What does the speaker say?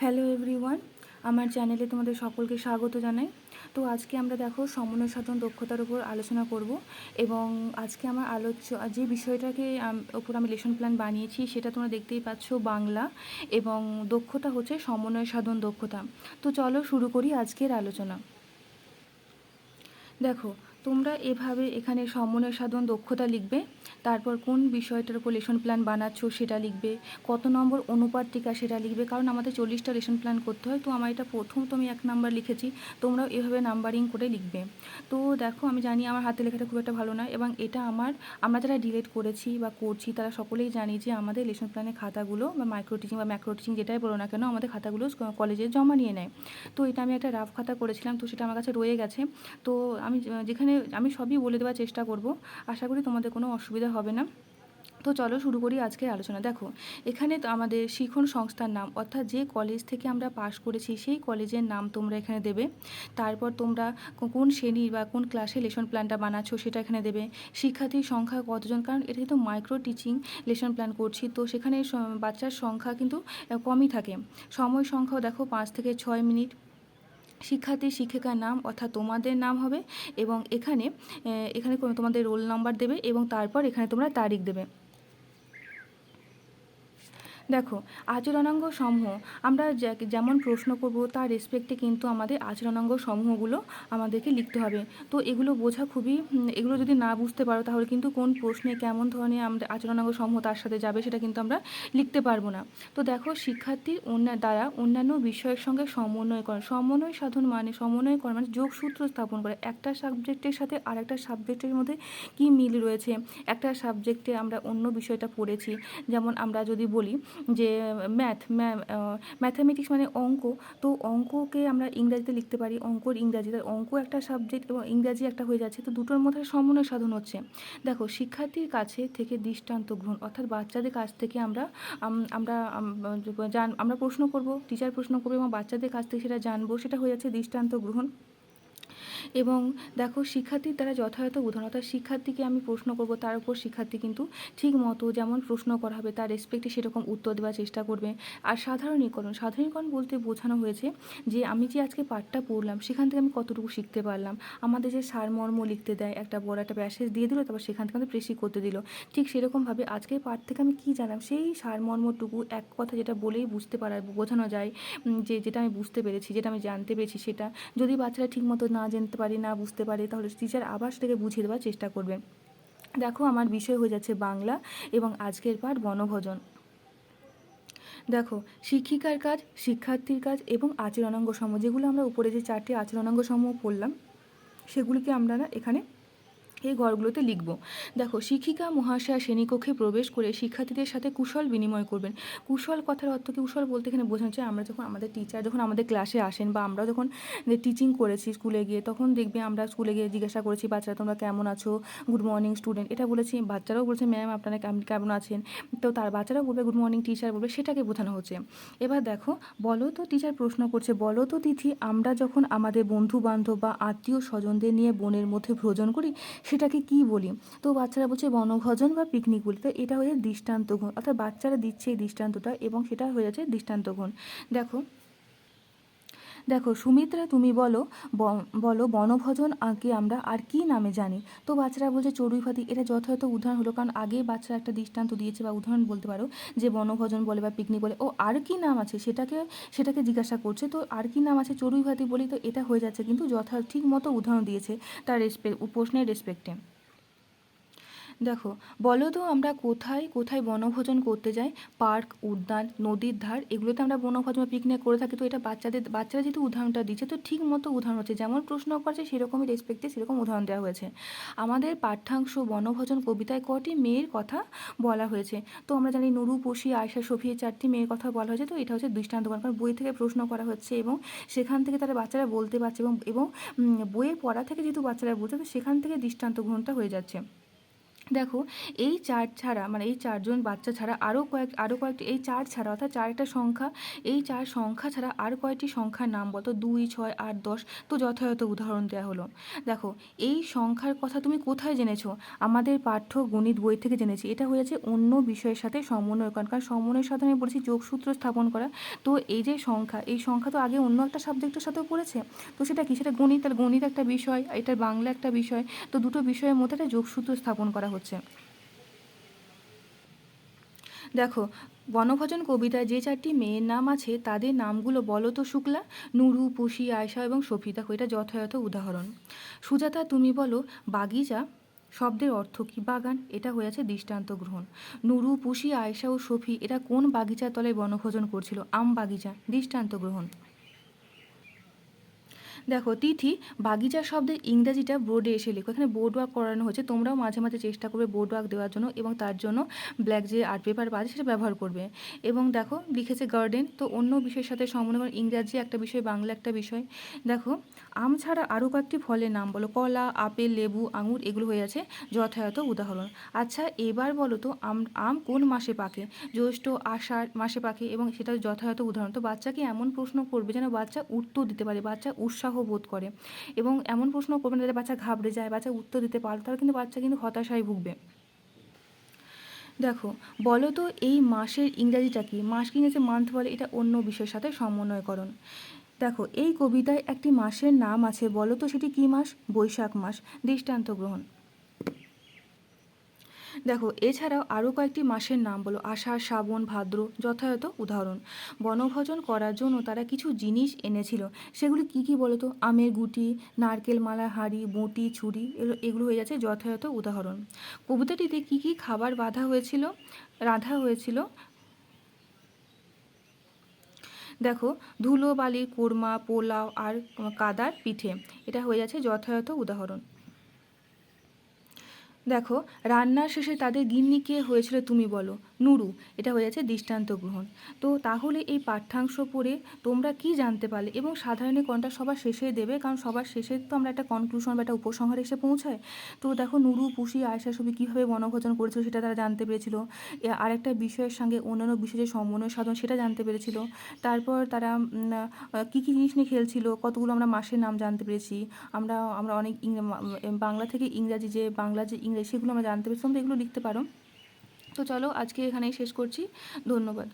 Hello everyone আমার চ্যানেলে তোমাদের সকলকে স্বাগত জানাই। তো আজকে আমরা দেখো সমন্বয় সাধন দক্ষতার উপর আলোচনা করব এবং আজকে আমার আলোচ্য, যে বিষয়টাকে উপর আমি লেসন প্ল্যান বানিয়েছি সেটা তোমরা দেখতেই পাচ্ছ বাংলা এবং দক্ষতা হচ্ছে সমন্বয় সাধন দক্ষতা। তো চলো শুরু করি আজকের আলোচনা। দেখো, তোমরা এভাবে এখানে সমন্বয় সাধন দক্ষতা লিখবে। তারপর কোন বিষয়টার উপর লেসন প্ল্যান বানাচ্ছ সেটা লিখবে, কত নম্বর অনুপাত টিকা সেটা লিখবে, কারণ আমাদের চল্লিশটা লেসন প্ল্যান করতে হয়। তো আমার এটা প্রথম তো আমি এক নাম্বার লিখেছি, তোমরাও এভাবে নাম্বারিং করে লিখবে। তো দেখো, আমি জানি আমার হাতে লেখাটা খুব একটা ভালো না এবং এটা আমার, আমরা যারা ডিলেট করেছি বা করছি তারা সকলেই জানি যে আমাদের লেসন প্ল্যানের খাতাগুলো বা মাইক্রো টিচিং বা ম্যাক্রো টিচিং যেটাই বলো না কেন, আমাদের খাতাগুলো কলেজে জমা নিয়ে নেয়। তো এটা আমি একটা রাফ খাতা করেছিলাম, তো সেটা আমার কাছে রয়ে গেছে। তো আমি, যেখানে আমি সবই বলে দেওয়ার চেষ্টা করব। আশা করি তোমাদের কোনো অসুবিধা হবে না। তো চলো শুরু করি আজকের আলোচনা। দেখো, এখানে তো আমাদের শিখন সংস্থার নাম, অর্থাৎ যে কলেজ থেকে আমরা পাশ করেছি, সেই কলেজের নাম তোমরা এখানে দেবে। তারপর তোমরা কোন শ্রেণির বা কোন ক্লাসে লেসন প্ল্যানটা বানাচ্ছ সেটা এখানে দেবে। শিক্ষার্থীর সংখ্যা কতজন? কারণ এটা কিন্তু মাইক্রো টিচিং লেসন প্ল্যান করছি। তো সেখানে বাচ্চার সংখ্যা কিন্তু কমই থাকে। সময় সংখ্যাও দেখো পাঁচ থেকে ছয় মিনিট। শিক্ষার্থী, শিক্ষিকার নাম অর্থাৎ তোমাদের নাম হবে এবং এখানে এখানে কোনো তোমাদের রোল নাম্বার দেবে এবং তারপর এখানে তোমরা তারিখ দেবে। দেখো আচরণাঙ্গ সমূহ আমরা যেমন প্রশ্ন করব, তার রেসপেক্টে কিন্তু আমাদের আচরণাঙ্গ সমূহগুলো আমাদেরকে লিখতে হবে। তো এগুলো বোঝা খুবই এগুলো যদি না বুঝতে পারো, তাহলে কিন্তু কোন প্রশ্নে কেমন ধরনের আমাদের আচরণাঙ্গ সমূহ তার সাথে যাবে, সেটা কিন্তু আমরা লিখতে পারব না। তো দেখো, শিক্ষার্থীর অন্য, দ্বারা অন্যান্য বিষয়ের সঙ্গে সমন্বয় করা, সমন্বয় সাধন মানে সমন্বয় করা মানে যোগসূত্র স্থাপন করে। একটা সাবজেক্টের সাথে আর একটা সাবজেক্টের মধ্যে কী মিল রয়েছে? একটা সাবজেক্টে আমরা অন্য বিষয়টা পড়েছি। যেমন আমরা যদি বলি যে ম্যাথ ম্যাথামেটিক্স মানে অঙ্ক। তো অঙ্ককে আমরা ইংরাজিতে লিখতে পারি। অঙ্কর ইংরাজি, তার অঙ্ক একটা সাবজেক্ট এবং ইংরাজি একটা হয়ে যাচ্ছে। তো দুটোর মধ্যে সমন্বয় সাধন হচ্ছে। দেখো, শিক্ষার্থীর কাছে থেকে দৃষ্টান্ত গ্রহণ, অর্থাৎ বাচ্চাদের কাছ থেকে আমরা আমরা জান, আমরা প্রশ্ন করব টিচার প্রশ্ন করবে এবং বাচ্চাদের কাছ থেকে সেটা জানব। সেটা হয়ে যাচ্ছে দৃষ্টান্ত গ্রহণ। এবং দেখো শিক্ষার্থীর দ্বারা যথাযথ উদাহরণ অর্থাৎ শিক্ষার্থীকে আমি প্রশ্ন করব, তার উপর শিক্ষার্থী কিন্তু ঠিক মতো যেমন প্রশ্ন করা হবে, তার রেসপেক্টে সেরকম উত্তর দেওয়ার চেষ্টা করবে। আর সাধারণীকরণ সাধারণীকরণ বলতে বোঝানো হয়েছে যে আমি যে আজকে পাঠটা পড়লাম, সেখান থেকে আমি কতটুকু শিখতে পারলাম। আমাদের যে সারমর্ম লিখতে দেয়, একটা বড় একটা প্যাসেজ দিয়ে দিল, তারপর সেখান থেকে আমাদের প্রেসি করতে দিল। ঠিক সেরকমভাবে আজকের পাঠ থেকে আমি কী জানলাম, সেই সারমর্মটুকু এক কথা যেটা বলেই বুঝতে পারা, বোঝানো যায় যে যেটা আমি বুঝতে পেরেছি, যেটা আমি জানতে পেরেছি সেটা। যদি বাচ্চারা ঠিকমতো না জানতে পারে না, বুঝতে পারি, তাহলে টিচার আবার সেটাকে বুঝিয়ে দেওয়ার চেষ্টা করবেন দেখো আমার বিষয় হয়ে যাচ্ছে বাংলা এবং আজকের পাঠ বনভোজন। দেখো, শিক্ষিকার কাজ, শিক্ষার্থীর কাজ এবং আচরণাঙ্গ সমূহ যেগুলো আমরা উপরে যে চারটি আচরণাঙ্গ সমূহ পড়লাম, সেগুলিকে আমরা না এখানে এই ঘরগুলোতে লিখব। দেখো, শিক্ষিকা, মহাশয়া, শ্রেণীকক্ষে প্রবেশ করে শিক্ষার্থীদের সাথে কুশল বিনিময় করবেন। কুশল কথার অর্থ কি? কুশল বলতে এখানে বোঝানো হচ্ছে আমরা যখন আমাদের টিচার যখন আমাদের ক্লাসে আসেন বা আমরা যখন টিচিং করেছি স্কুলে গিয়ে, তখন দেখবে আমরা স্কুলে গিয়ে জিজ্ঞাসা করেছি, বাচ্চারা, তোমরা কেমন আছো? গুড মর্নিং স্টুডেন্ট এটা বলেছি, বাচ্চারাও বলছে ম্যাম আপনারা কেমন আছেন? তো তার বাচ্চারাও বলবে গুড মর্নিং টিচার বলবে, সেটাকে বোঝানো হচ্ছে। এবার দেখো, বলো তো টিচার প্রশ্ন করছে, বলো তো তিথি, আমরা যখন আমাদের বন্ধু বান্ধব বা আত্মীয় স্বজনদের নিয়ে বনের মধ্যে ভ্রমণ করি সেটাকে কি বলি? তো বাচ্চারা বলছে বনভোজন বা পিকনিক বলি। তো এটা হয়ে দৃষ্টান্ত গুণ অর্থাৎ বাচ্চারা দিচ্ছে এই দৃষ্টান্তটা এবং সেটা হয়ে যাচ্ছে দৃষ্টান্তগুণ দেখো দেখো, সুমিত্রা, তুমি বলো বলো বনভোজন আগে আমরা আর কি নামে জানি? তো বাচ্চারা বলছে চড়ুই ফাতি এটা যথাযথ উদাহরণ হলো, কারণ আগে বাচ্চারা একটা দৃষ্টান্ত দিয়েছে বা উদাহরণ বলতে পারো যে বনভোজন বলে বা পিকনিক বলে, ও আর কি নাম আছে সেটাকে সেটাকে জিজ্ঞাসা করছে, তো আর কি নাম আছে চড়ুই ভাতি বলি তো এটা হয়ে যাচ্ছে, কিন্তু যথা, ঠিক মতো উদাহরণ দিয়েছে তার রেসপেক্ট প্রশ্নের রেসপেক্টে দেখো, বলো তো আমরা কোথায় কোথায় বনভোজন করতে যাই? পার্ক, উদ্যান, নদীর ধার, এগুলোতে আমরা বনভোজন বা পিকনিক করে থাকি। তো এটা বাচ্চাদের, বাচ্চারা যেহেতু উদাহরণটা দিচ্ছে, তো ঠিক মতো উদাহরণ হচ্ছে। যেমন প্রশ্ন করছে, সেরকমই রেসপেক্টে সেরকম উদাহরণ দেওয়া হয়েছে। আমাদের পাঠ্যাংশ বনভোজন কবিতায় কটি মেয়ের কথা বলা হয়েছে? তো আমরা জানি নুরু, পশি আয়সা সফি চারটি মেয়ের কথা বলা হয়েছে। তো এটা হচ্ছে দৃষ্টান্ত কারণ বই থেকে প্রশ্ন করা হচ্ছে এবং সেখান থেকে তারা বাচ্চারা বলতে পারছে এবং এবং বইয়ের পড়া থেকে যেহেতু বাচ্চারা বলছে, তো সেখান থেকে দৃষ্টান্ত গ্রহণটা হয়ে যাচ্ছে। দেখো, এই চার ছাড়া মানে এই চারজন বাচ্চা ছাড়া আরও কয়েক আরও কয়েকটি, এই চার ছাড়া, অর্থাৎ চারটা সংখ্যা, এই চার সংখ্যা ছাড়া আর কয়েকটি সংখ্যার নাম বলতো? দুই, ছয়, আট, দশ। তো যথাযথ উদাহরণ দেওয়া হলো। দেখো, এই সংখ্যার কথা তুমি কোথায় জেনেছো? আমাদের পাঠ্য গণিত বই থেকে জেনেছি। এটা হয়েছে অন্য বিষয়ের সাথে সমন্বয় করা কারণ সমন্বয়ের সাথে আমি বলেছি যোগসূত্র স্থাপন করা। তো এই যে সংখ্যা, এই সংখ্যা তো আগে অন্য একটা সাবজেক্টের সাথেও পড়েছে। তো সেটা কি? সেটা গণিত। আর গণিত একটা বিষয় এটা বাংলা একটা বিষয়। তো দুটো বিষয়ের মধ্যে একটা যোগসূত্র স্থাপন করা হচ্ছে। দেখো, বনভোজন কবিতায় যে চারটি মেয়ের নাম আছে, তাদের নামগুলো বলো তো শুক্লা, নুরু, পুষি, আয়শা এবং সফি দেখো এটা যথাযথ উদাহরণ। সুজাতা, তুমি বলো, বাগিচা শব্দের অর্থ কি? বাগান, এটা হয়েছে দৃষ্টান্ত গ্রহণ। নুরু, পুষি, আয়শা ও সফি, এটা কোন বাগিচার তলায় বনভোজন করছিল? আম বাগিচা, দৃষ্টান্ত গ্রহণ। দেখো, তিথি বাগিচা শব্দের ইংরাজিটা বোর্ডে এসে লেখো। এখানে বোর্ড ওয়ার্ক করানো হচ্ছে তোমরাও মাঝে মাঝে চেষ্টা করবে বোর্ড ওয়ার্ক দেওয়ার জন্য এবং তার জন্য ব্ল্যাক যে আর্ট পেপার পাচ্ছে সেটা ব্যবহার করবে। এবং দেখো, লিখেছে গার্ডেন। তো অন্য বিষয়ের সাথে সমন্বয় ইংরাজি একটা বিষয়, বাংলা একটা বিষয়। দেখো, আম ছাড়া আরও কয়েকটি ফলের নাম বলো। কলা, আপেল, লেবু, আঙুর এগুলো হয়ে আছে। যথাযথ উদাহরণ। আচ্ছা এবার বলো তো, আম আম কোন মাসে পাকে? জ্যৈষ্ঠ, আষাঢ় মাসে পাকে এবং সেটা যথাযথ উদাহরণ। তো বাচ্চাকে এমন প্রশ্ন করবে যেন বাচ্চা উত্তর দিতে পারে, বাচ্চা উৎসাহ বোধ করে। এবং এমন প্রশ্ন করবেন যাতে বাচ্চা ঘাবড়ে যায়, বাচ্চা উত্তর দিতে পারে তাহলে কিন্তু বাচ্চা কিন্তু হতাশায় ভুগবে। দেখো, বলো তো এই মাসের ইংরাজিটা কি? মাস কি ইংরেজি মান্থ বলে? এটা অন্য বিষয়ের সাথে সমন্বয়করণ। দেখো, এই কবিতায় একটি মাসের নাম আছে। বলো তো সেটি কী মাস? বৈশাখ মাস। দৃষ্টান্ত গ্রহণ। দেখো, এছাড়াও আরও কয়েকটি মাসের নাম বলো, আষাঢ়, শ্রাবণ, ভাদ্র, যথাযথ উদাহরণ। বনভোজন করার জন্য তারা কিছু জিনিস এনেছিল। সেগুলি কি কি বলো তো? আমের গুটি, নারকেল মালা হাঁড়ি, বঁটি, ছুরি এগুলো এগুলো হয়ে যাচ্ছে যথাযথ উদাহরণ। কবিতাটিতে কি কি খাবার বাঁধা হয়েছিল, রাঁধা হয়েছিল? দেখো, ধুলো, বালি, কোরমা, পোলাও আর কাদার পিঠে। এটা হয়ে যাচ্ছে যথাযথ উদাহরণ। দেখো, রান্নার শেষে তাদের গিন্নি কে হয়েছিল তুমি বলো? নুরু। এটা হয়ে যাচ্ছে দৃষ্টান্ত গ্রহণ। তো তাহলে এই পাঠ্যাংশ পড়ে তোমরা কি জানতে পারলে? এবং সাধারণীকরণটা সবার শেষে দেবে? কারণ সবার শেষে তো আমরা একটা কনক্লুশন বা একটা উপসংহারে এসে পৌঁছায় তো দেখো, নুরু, পুষি আয়সা ছবি কীভাবে বনভোজন করেছিল সেটা তারা জানতে পেরেছিল। এ আরেকটা বিষয়ের সঙ্গে অন্যান্য বিষয়ে সমন্বয় সাধন সেটা জানতে পেরেছিল। তারপর তারা কী কী জিনিস নিয়ে খেলছিল? কতগুলো আমরা মাসের নাম জানতে পেরেছি? আমরা আমরা অনেক বাংলা থেকে ইংরাজি যে, বাংলা যে সেগুলো আমরা জানতে পেরেছিলাম তো এগুলো লিখতে পারো। তো চলো আজকে এখানেই শেষ করছি। ধন্যবাদ।